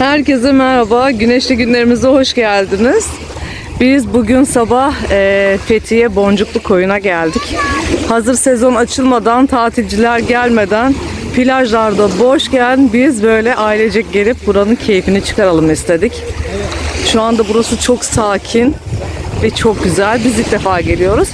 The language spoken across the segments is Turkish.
Herkese merhaba. Güneşli günlerimize hoş geldiniz. Biz bugün sabah e, Fethiye Boncuklu Koyun'a geldik. Hazır sezon açılmadan, tatilciler gelmeden plajlarda boşken biz böyle ailecek gelip buranın keyfini çıkaralım istedik. Şu anda burası çok sakin ve çok güzel. Biz ilk defa geliyoruz.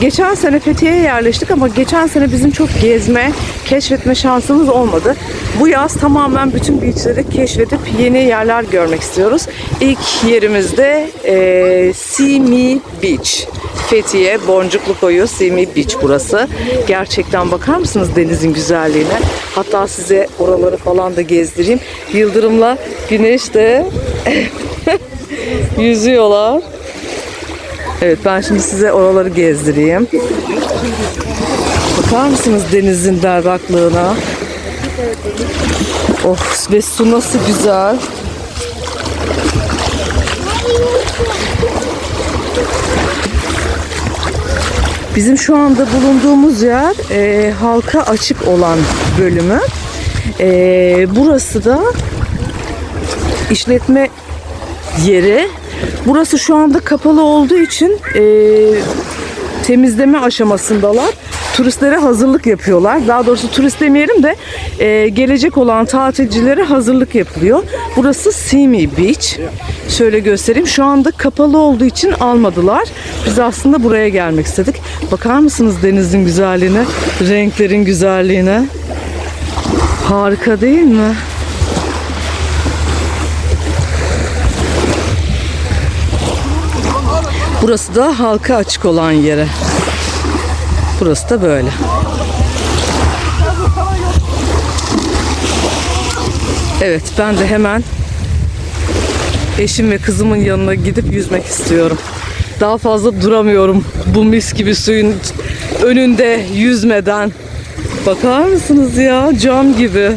Geçen sene Fethiye'ye yerleştik ama geçen sene bizim çok gezme, keşfetme şansımız olmadı. Bu yaz tamamen bütün beachleri keşfedip yeni yerler görmek istiyoruz. İlk yerimizde e, Simi Beach. Fethiye, Boncuklu Koyu, Simi Beach burası. Gerçekten bakar mısınız denizin güzelliğine? Hatta size oraları falan da gezdireyim. Yıldırımla güneş de yüzüyorlar. Evet ben şimdi size oraları gezdireyim. Bakar mısınız denizin berraklığına? Of ve su nasıl güzel. Bizim şu anda bulunduğumuz yer e, halka açık olan bölümü. E, burası da işletme yeri. Burası şu anda kapalı olduğu için e, temizleme aşamasındalar. Turistlere hazırlık yapıyorlar. Daha doğrusu turist demeyelim de e, gelecek olan tatilcilere hazırlık yapılıyor. Burası Simi Beach. Şöyle göstereyim. Şu anda kapalı olduğu için almadılar. Biz aslında buraya gelmek istedik. Bakar mısınız denizin güzelliğine, renklerin güzelliğine? Harika değil mi? Burası da halka açık olan yere. Burası da böyle. Evet ben de hemen eşim ve kızımın yanına gidip yüzmek istiyorum. Daha fazla duramıyorum bu mis gibi suyun önünde yüzmeden. Bakar mısınız ya cam gibi.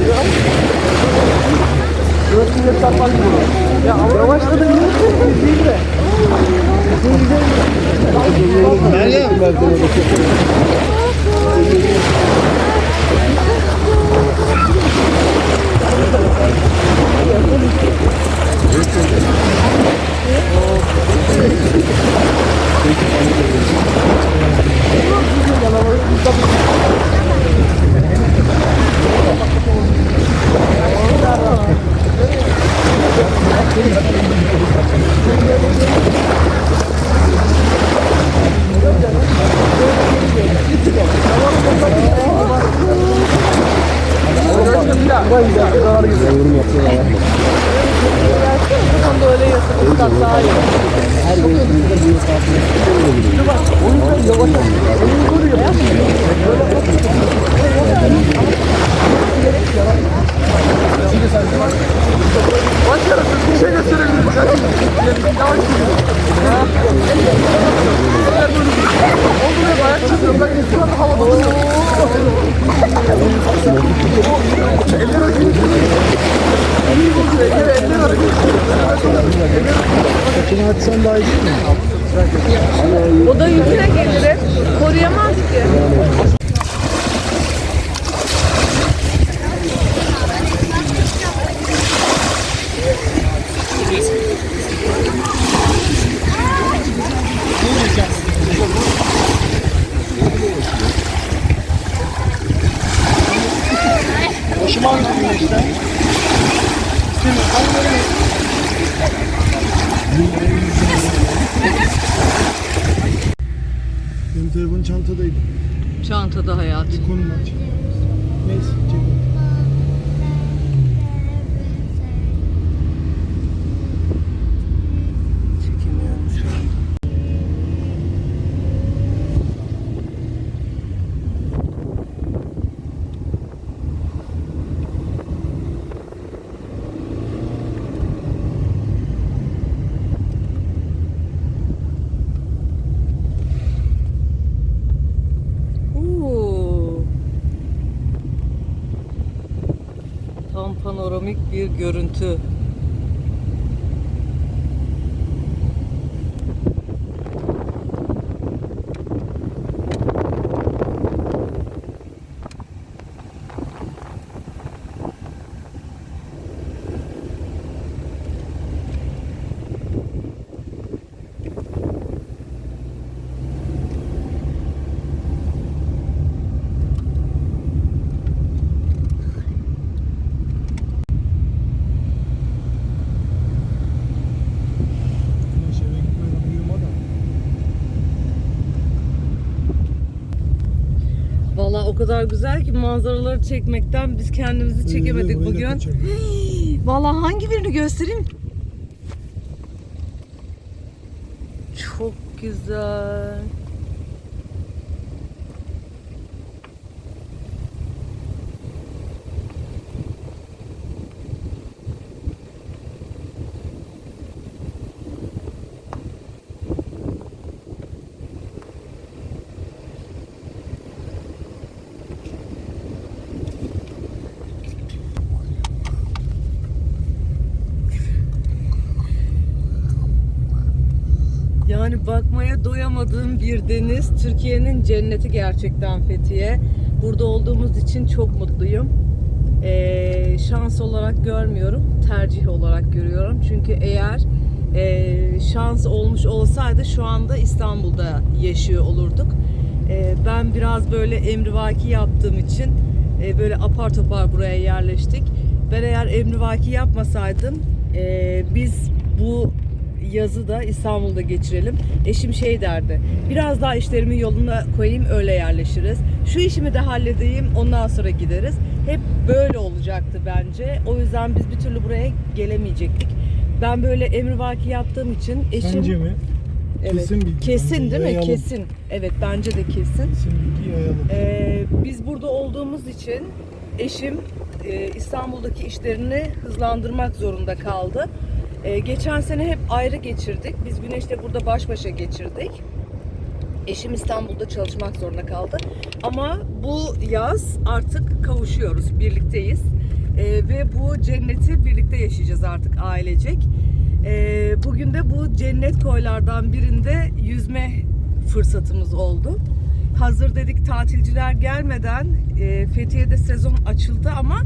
oluyor. Göğsünde sapan gibi. Ya yavaşladı mı? Değil de. Meryem. Saçını O da yüzüne gelir. Koruyamaz ki. Başıma ağrıyor işte. Benim telefon çantadaydı. Çantada hayat. Konum aç. Neyse panoramik bir görüntü. Güneş eve gitmeden uyuma da. Vallahi o kadar güzel ki manzaraları çekmekten biz kendimizi çekemedik Öyle, bugün. kaçalım. Vallahi hangi birini göstereyim? Çok güzel. Yani bakmaya doyamadığım bir deniz. Türkiye'nin cenneti gerçekten Fethiye. Burada olduğumuz için çok mutluyum. Ee, şans olarak görmüyorum, tercih olarak görüyorum. Çünkü eğer e, şans olmuş olsaydı şu anda İstanbul'da yaşıyor olurduk. Ee, ben biraz böyle emrivaki yaptığım için e, böyle apar topar buraya yerleştik. Ben eğer emrivaki yapmasaydım e, biz bu yazı da İstanbul'da geçirelim. Eşim şey derdi. Biraz daha işlerimi yoluna koyayım öyle yerleşiriz. Şu işimi de halledeyim ondan sonra gideriz. Hep böyle olacaktı bence. O yüzden biz bir türlü buraya gelemeyecektik. Ben böyle emrivaki yaptığım için eşim Sence mi? evet, Kesin bilgi. kesin Bence değil mi? yayalım. Kesin. Evet bence de kesin. Kesin bilgi yayalım. Ee, biz burada olduğumuz için eşim e, İstanbul'daki işlerini hızlandırmak zorunda kaldı. Ee, geçen sene hep ayrı geçirdik. Biz Güneş'le burada baş başa geçirdik. Eşim İstanbul'da çalışmak zorunda kaldı. Ama bu yaz artık kavuşuyoruz, birlikteyiz. Ee, ve bu cenneti birlikte yaşayacağız artık ailecek. Ee, bugün de bu cennet koylardan birinde yüzme fırsatımız oldu. Hazır dedik tatilciler gelmeden e, Fethiye'de sezon açıldı ama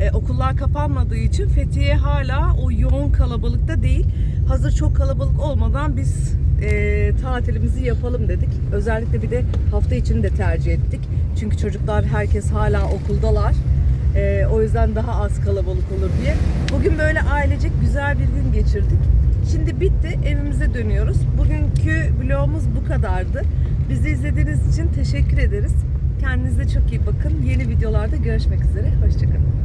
e, okullar kapanmadığı için Fethiye hala o yoğun kalabalıkta değil. Hazır çok kalabalık olmadan biz e, tatilimizi yapalım dedik. Özellikle bir de hafta içini de tercih ettik. Çünkü çocuklar herkes hala okuldalar. E, o yüzden daha az kalabalık olur diye. Bugün böyle ailecek güzel bir gün geçirdik. Şimdi bitti. Evimize dönüyoruz. Bugünkü vlogumuz bu kadardı. Bizi izlediğiniz için teşekkür ederiz. Kendinize çok iyi bakın. Yeni videolarda görüşmek üzere. Hoşçakalın.